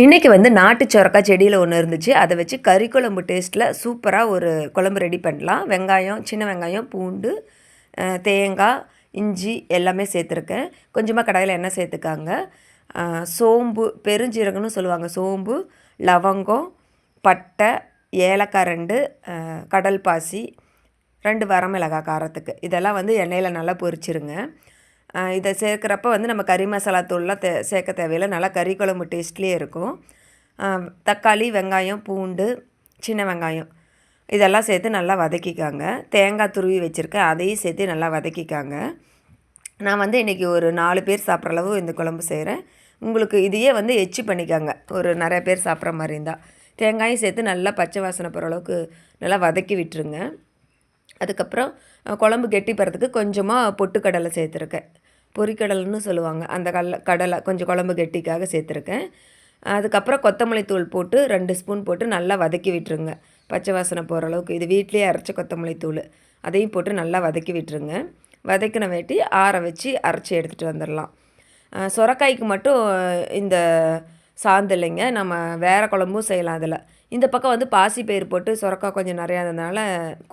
இன்றைக்கி வந்து நாட்டு சொரக்காய் செடியில் ஒன்று இருந்துச்சு. அதை வச்சு கறி குழம்பு டேஸ்ட்டில் சூப்பராக ஒரு குழம்பு ரெடி பண்ணலாம். வெங்காயம் சின்ன வெங்காயம் பூண்டு தேங்காய் இஞ்சி எல்லாமே சேர்த்துருக்கேன். கொஞ்சமாக கடையில் எண்ணெய் சேர்த்துக்காங்க. சோம்பு பெருஞ்சீரகம்னு சொல்லுவாங்க. சோம்பு லவங்கம் பட்டை ஏலக்காய் ரெண்டு கடல் பாசி ரெண்டு வரமிளகாய் காரத்துக்கு. இதெல்லாம் வந்து எண்ணெயில் நல்லா பொரிச்சிருங்க. இதை சேர்க்குறப்ப வந்து நம்ம கறி மசாலா தூள்லாம் தே சேர்க்க தேவையில்லை. நல்லா கறி குழம்பு டேஸ்ட்லேயே இருக்கும். தக்காளி வெங்காயம் பூண்டு சின்ன வெங்காயம். இதெல்லாம் சேர்த்து நல்லா வதக்கிக்காங்க. தேங்காய் துருவி வச்சுருக்கேன். அதையும் சேர்த்து நல்லா வதக்கிக்காங்க. நான் வந்து இன்றைக்கி ஒரு நாலு பேர் சாப்பிட்ற அளவு இந்த குழம்பு செய்கிறேன் உங்களுக்கு இதையே வந்து எச்சு பண்ணிக்காங்க. ஒரு நிறைய பேர் சாப்பிட்ற மாதிரி இருந்தால் தேங்காயும் சேர்த்து நல்லா பச்சை வாசனை போகிற அளவுக்கு நல்லா வதக்கி விட்டுருங்க. அதுக்கப்புறம் குழம்பு கெட்டி போகிறதுக்கு கொஞ்சமாக பொட்டுக்கடலை சேர்த்துருக்கேன். பொரிக்கடலைன்னு சொல்லுவாங்க. அந்த கடல கடலை கொஞ்சம் குழம்பு கெட்டிக்காக சேர்த்துருக்கேன். அதுக்கப்புறம் கொத்தமல்லி தூள் போட்டு ரெண்டு ஸ்பூன் போட்டு நல்லா வதக்கி விட்டுருங்க. பச்சை வாசனை போகிற அளவுக்கு. இது வீட்டிலேயே அரைச்ச கொத்தமல்லி தூள். அதையும் போட்டு நல்லா வதக்கி விட்டுருங்க. வதக்கின வேட்டி ஆற வச்சு அரைச்சி எடுத்துகிட்டு வந்துடலாம் அஹ், சொரக்காய்க்கு மட்டும் இந்த சாந்து இல்லைங்க. நம்ம வேறு குழம்பும் செய்யலாம் அதில். இந்த பக்கம் வந்து பாசி பயிர் போட்டு சுரக்காய் கொஞ்சம் நிறையா இருந்ததுனால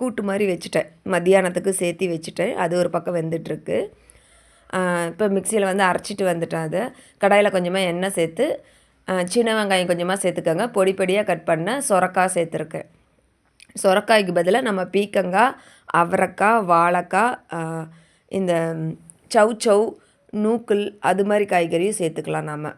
கூட்டு மாதிரி வச்சுட்டேன். மத்தியானத்துக்கு சேர்த்து வச்சுட்டேன். அது ஒரு பக்கம் வெந்துட்டுருக்கு. இப்போ மிக்சியில் வந்து அரைச்சிட்டு வந்துட்டேன் அதை. கடாயில் கொஞ்சமாக எண்ணெய் சேர்த்து சின்ன வெங்காயம் கொஞ்சமாக சேர்த்துக்கோங்க. பொடி பொடியாக கட் பண்ண சொரக்காய் சேர்த்துருக்கேன். சொரக்காய்க்கு பதிலாக நம்ம பீக்கங்காய் அவரைக்காய் வாழைக்காய் இந்த சவ் சவ் நூக்கல் அது மாதிரி காய்கறியும் சேர்த்துக்கலாம் நாம்.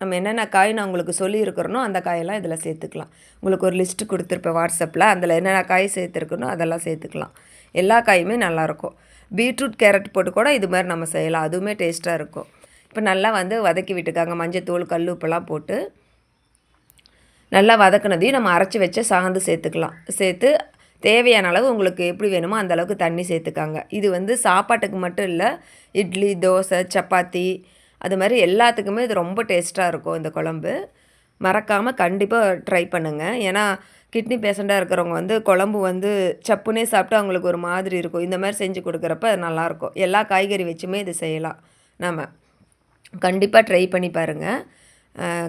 நம்ம என்னென்ன காய் நான் உங்களுக்கு சொல்லியிருக்கிறனோ அந்த காயெல்லாம் இதில் சேர்த்துக்கலாம். உங்களுக்கு ஒரு லிஸ்ட்டு கொடுத்துருப்பேன் வாட்ஸ்அப்பில். அதில் என்னென்ன காய் சேர்த்துருக்கணும் அதெல்லாம் சேர்த்துக்கலாம். எல்லா காயுமே நல்லாயிருக்கும். பீட்ரூட் கேரட் போட்டு கூட இது மாதிரி நம்ம செய்யலாம். அதுவுமே டேஸ்ட்டாக இருக்கும். இப்போ நல்லா வந்து வதக்கி விட்டுக்காங்க. மஞ்சத்தூள் கல் உப்பெல்லாம் போட்டு நல்லா வதக்குனதையும் நம்ம அரைச்சி வச்சு சாந்து சேர்த்துக்கலாம். சேர்த்து தேவையான அளவு உங்களுக்கு எப்படி வேணுமோ அந்த அளவுக்கு தண்ணி சேர்த்துக்காங்க. இது வந்து சாப்பாட்டுக்கு மட்டும் இல்லை. இட்லி தோசை சப்பாத்தி அது மாதிரி எல்லாத்துக்குமே இது ரொம்ப டேஸ்ட்டாக இருக்கும் இந்த குழம்பு. மறக்காமல் கண்டிப்பாக ட்ரை பண்ணுங்கள் ஏன்னா கிட்னி பேஷண்ட்டாக இருக்கிறவங்க வந்து குழம்பு வந்து சப்புனே சாப்பிட்டு அவங்களுக்கு ஒரு மாதிரி இருக்கும். இந்த மாதிரி செஞ்சு கொடுக்குறப்ப அது நல்லாயிருக்கும் எல்லா காய்கறி வச்சுமே இது செய்யலாம் நம்ம கண்டிப்பாக ட்ரை பண்ணி பாருங்கள்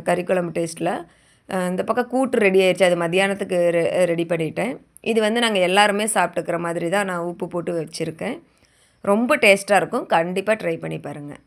கறி குழம்பு டேஸ்ட்டில் இந்த பக்கம் கூட்டு ரெடி ஆயிடுச்சு அது மத்தியானத்துக்கு ரெ ரெடி பண்ணிட்டேன். இது வந்து நாங்கள் எல்லாருமே சாப்பிட்டுக்கிற மாதிரி தான் நான் உப்பு போட்டு வச்சுருக்கேன். ரொம்ப டேஸ்ட்டாக இருக்கும். கண்டிப்பாக ட்ரை பண்ணி பாருங்கள்